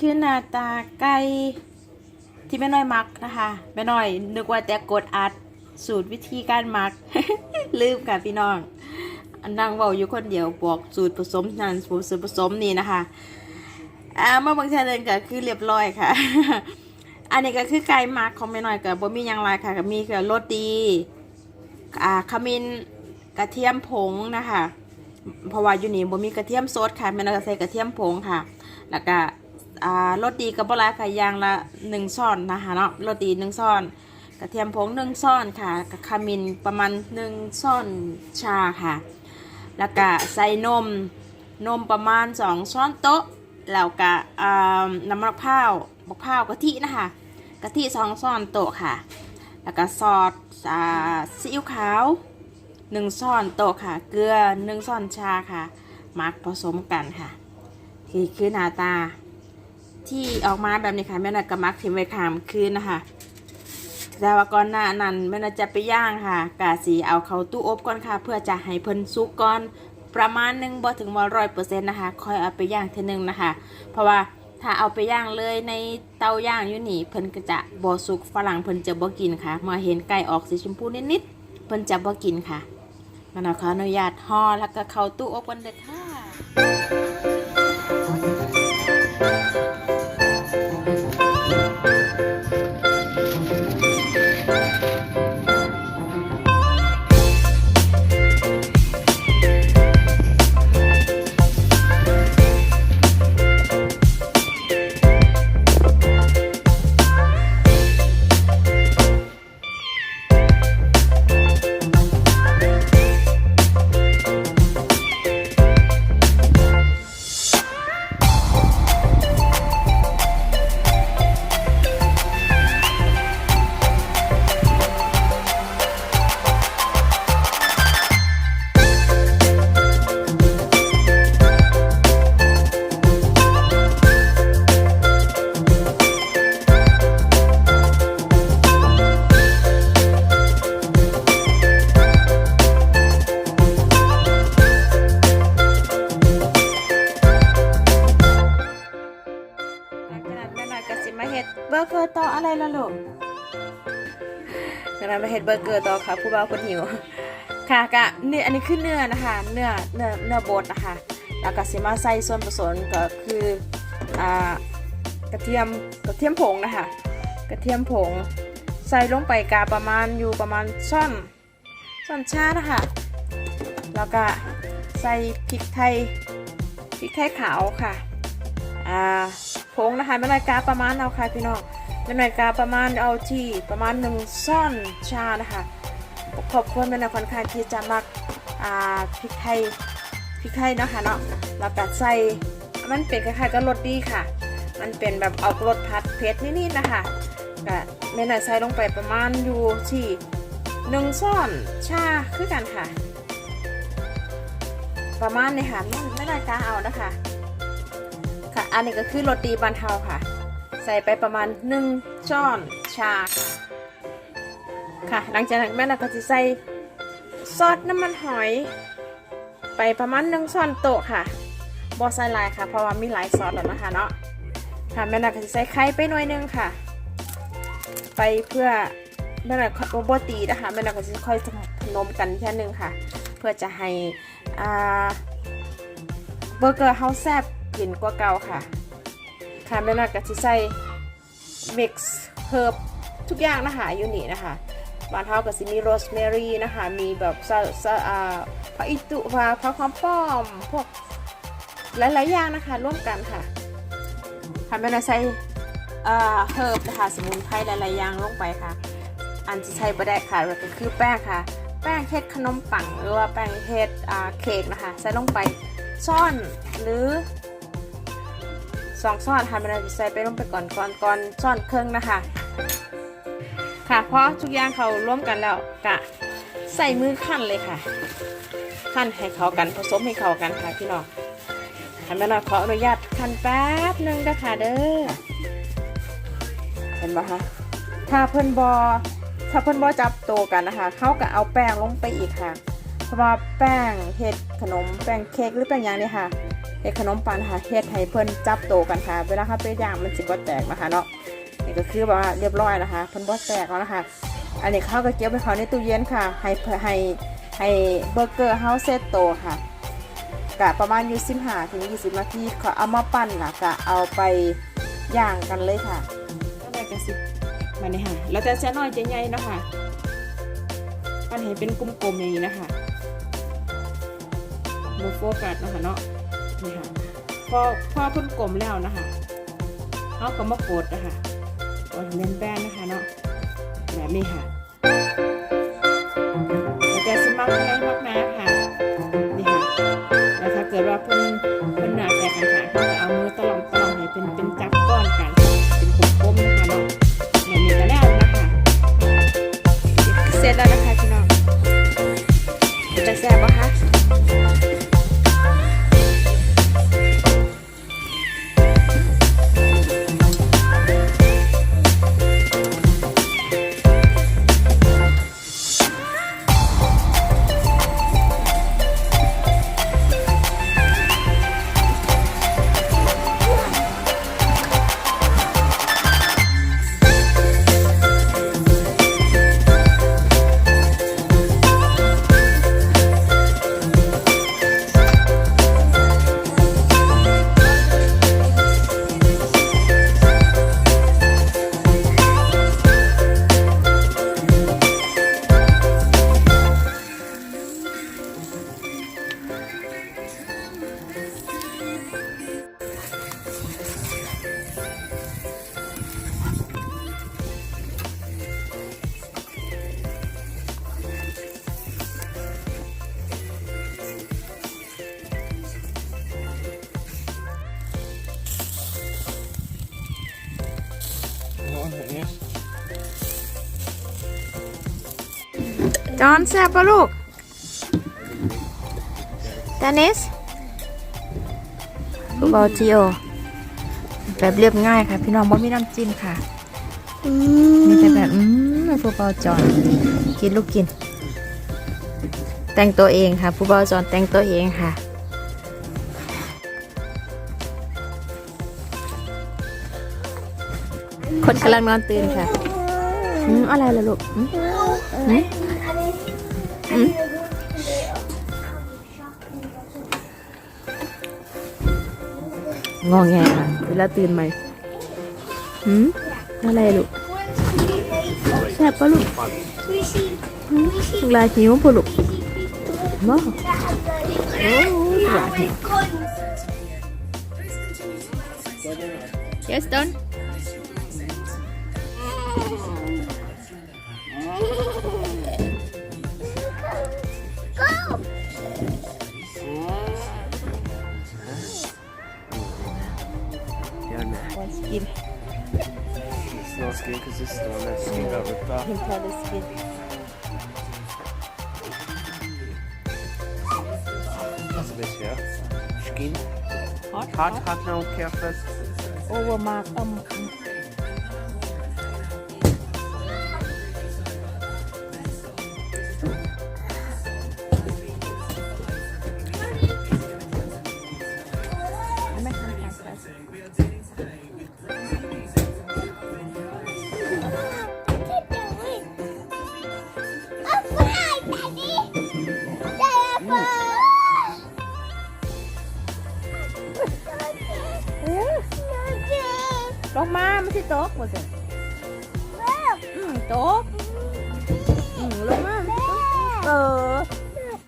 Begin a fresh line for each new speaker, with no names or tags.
คือหน้าตาไก่ที่แม่น้อยมักนะคะแม่น้อยนึกว่าแต่กดอัดสูตรวิธีการมัก ลืมค่ะพี่น้องนั่งเว้าอยู่คนเดียวบอกสูตรผสมนั่นสูตรผสมนี่นะคะอ่ามาบางทีนึงก็คือเรียบร้อยค่ะ อันนี้ก็คือไก่มักของแม่น้อยกับบ่มีหยังไรค่ะก็มีคือรสดีอ่าขมิ้นกระเทียมผงนะคะเพราะว่าอยู่นี่บ่มีกระเทียมสดค่ะแม่น้อยก็ใส่กระเทียมผงค่ะ แล้วก็ อ่ารสดีกับปลาค่ะย่างละหนึ่งช้อนนะคะเนาะรสดีหนึ่งช้อน กระเทียมผงหนึ่งช้อนค่ะกับขมิ้นประมาณหนึ่งช้อนชาค่ะ แล้วก็ใส่นมนมประมาณสองช้อนโต๊ะแล้วก็น้ำมะพร้าวมะพร้าวกะทินะคะกะทิสองช้อนโต๊ะค่ะ แล้วก็ซอสซีอิ๊วขาวหนึ่งช้อนโต๊ะค่ะ เกลือหนึ่งช้อนชาค่ะมักผสมกันค่ะ คือคือหน้าตา ที่ออกมาแบบนี้ค่ะแม่น่ะก็มักทิ้งไว้ขามคืนนะคะแต่ว่าก่อนหน้านั้นแม่น่ะจะไปย่างค่ะกาสีเอาเข้าตู้อบก่อนค่ะ เพื่อจะให้เพิ่นสุกก่อนประมาณหนึ่งบ่ถึงว่าร้อยเปอร์เซ็นต์นะคะค่อยเอาไปย่างทีนึงนะคะ เพราะว่าถ้าเอาไปย่างเลยในเตาย่างอยู่นี่เพิ่นก็จะบ่สุกฝรั่งเพิ่นจะบ่กินค่ะมื่อเห็นไก่ออกสีชมพูนิดๆเพิ่นจะบ่กินค่ะมันขออนุญาตห่อแล้วก็เข้าตู้อบกันเด้อค่ะ จากนั้นมาเฮ็ดเบอร์เกอร์ต่อค่ะผู้บ่าวคนหิวค่ะกะเนื้ออันนี้คือเนื้อนะคะ เนื้อเนื้อเนื้อบดนะคะ แล้วก็สิมาใส่ส่วนผสมก็คืออ่ากระเทียมกระเทียมผงนะคะ กระเทียมผง ใส่ลงไปกาประมาณอยู่ประมาณซ่อนซ่อนชานะคะแล้วก็ใส่พริกไทยพริกไทยขาวค่ะอ่าผงนะคะไม่น้อยกาประมาณเอาค่ะพี่น้อง ไม่น้อยกาประมาณเอาที่ประมาณหนึ่งซ่อนชานะคะขอบคุณแม่น้อยค่อนข้างที่จะมักอ่าพริกไทยพริกไทยเนาะคะเนาะแล้วก็ใส่มันเป็นคล้ายๆกับรสดีค่ะ มันเป็นแบบเอารสพัดเผ็ดนิดๆนะคะก็แม่น้อยใส่ลงไปประมาณอยู่ที่หนึ่งซ่อนชาคือกันค่ะ ประมาณนี้ค่ะไม่ไม่น้อยกาเอานะคะค่ะ อันนี้ก็คือโรตีบันเทาค่ะ ใส่ไปประมาณ 1 ช้อนชาค่ะค่ะ หลังจากนั้นแม่เราก็จะใส่ซอสน้ำมันหอย ไปประมาณ1ช้อนโต๊ะค่ะบอใส่ลายค่ะ เพราะว่ามีหลายซอสแล้วนะคะเนาะค่ะแม่เราก็จะใส่ไข่ไปหน่อยนึงค่ะ ไปเพื่อแม่เราโบตีนะคะแม่เราก็จะค่อยพนมกันแค่นึงค่ะ เพื่อจะให้เบอร์เกอร์เฮาแซบกลิ่นกว่าเก่าค่ะ ค่ะแม่นักกะทิใส่มิกซ์เฮิร์บทุกอย่างนะคะอยู่นี่นะคะบ้านเฮาก็สิมีโรสแมรี่นะคะ มีแบบซะซะอ่าผักอิตุผักผักหอมป้อม พวกหลายๆอย่างนะคะ ร่วมกันค่ะค่ะแม่นักใส่อ่าเฮิร์บนะคะ สมุนไพรหลายๆอย่างลงไปค่ะ อันที่ใช้ประได้ค่ะก็คือแป้งค่ะ แป้งเฮ็ดขนมปังหรือว่าแป้งเฮ็ดอ่าเค้กนะคะ ใส่ลงไปซ่อนหรือ สองซ่อนค่ะมันจะใส่ไปลงไปก่อนก่อนก่อนซ่อนเครื่องนะคะ ค่ะเพราะทุกอย่างเขาร่วมกันแล้วกะใส่มือขั้นเลยค่ะ ขั้นให้เขากันผสมให้เขากันค่ะพี่น้องค่ะแม่น้อยขออนุญาตขั้นแป๊บหนึงนะคะเด้อเห็นปะคะถ้าเพิ่นบอถ้าเพิ่นบอจับโตวกันนะคะเขาก็เอาแป้งลงไปอีกค่ะเพราะว่าแป้งเห็ดขนมแป้งเค้กหรือแป้งยังเนี่ยค่ะ เฮ็ดขนมปังนะคะเฮ็ดให้เพิ่นจับโตกันค่ะ เวลาเขาไปย่างมันสิบ่แตกนะคะเนาะนี่ก็คือแบบว่าเรียบร้อยนะคะเพิ่นบ่แตกแล้วนะคะ อันนี้เขาก็เก็บไว้เขาในตู้เย็นค่ะ ให้ให้ให้เบอร์เกอร์เฮาเซตโตค่ะกะประมาณอยู่15ถึง20นาทีเขาเอามาปั้นล่ะกะเอาไปย่างกันเลยค่ะก็ได้กระสิบมาเนี่ยค่ะแล้วแต่จะน้อยจะใหญ่นะคะปั้นให้เป็นกลมๆอย่างนี้นะคะโมโฟกัสนะคะเนาะ นี่ค่ะพอพอเพิ่นกลมแล้วนะคะเขาก็มากดนะคะกดให้แบนนะคะเนาะแบบนี้ค่ะแล้วแต่สิมักง่ จอนแซ่บปะลูกดานิสบอจิโอแบบเรียบง่ายค่ะพี่น้องบ่มีน้ำจิ้มค่ะมีแต่แบบอืมผู้เบาจอนกินลูกกิน แต่งตัวเองค่ะ ผู้เบาจอนแต่งตัวเองค่ะคนกำลังนอนตื่นค่ะ อืมอะไรล่ะลูกอืม อืมอืมงอแงค่ะเวลาตื่นใหม่อืมอะไรลูกแซ่บปะลูกอืมลาหิวปะลูกว้าโอ้ยหวานแฮะ Yes done
ripped off.
him try the skin
That's a bit, yeah. Skin.
hot
Hot, hot now, careful.
over mark um ที่โต๊ะหมดสิอืมโต๊ะอืมลงมาเออ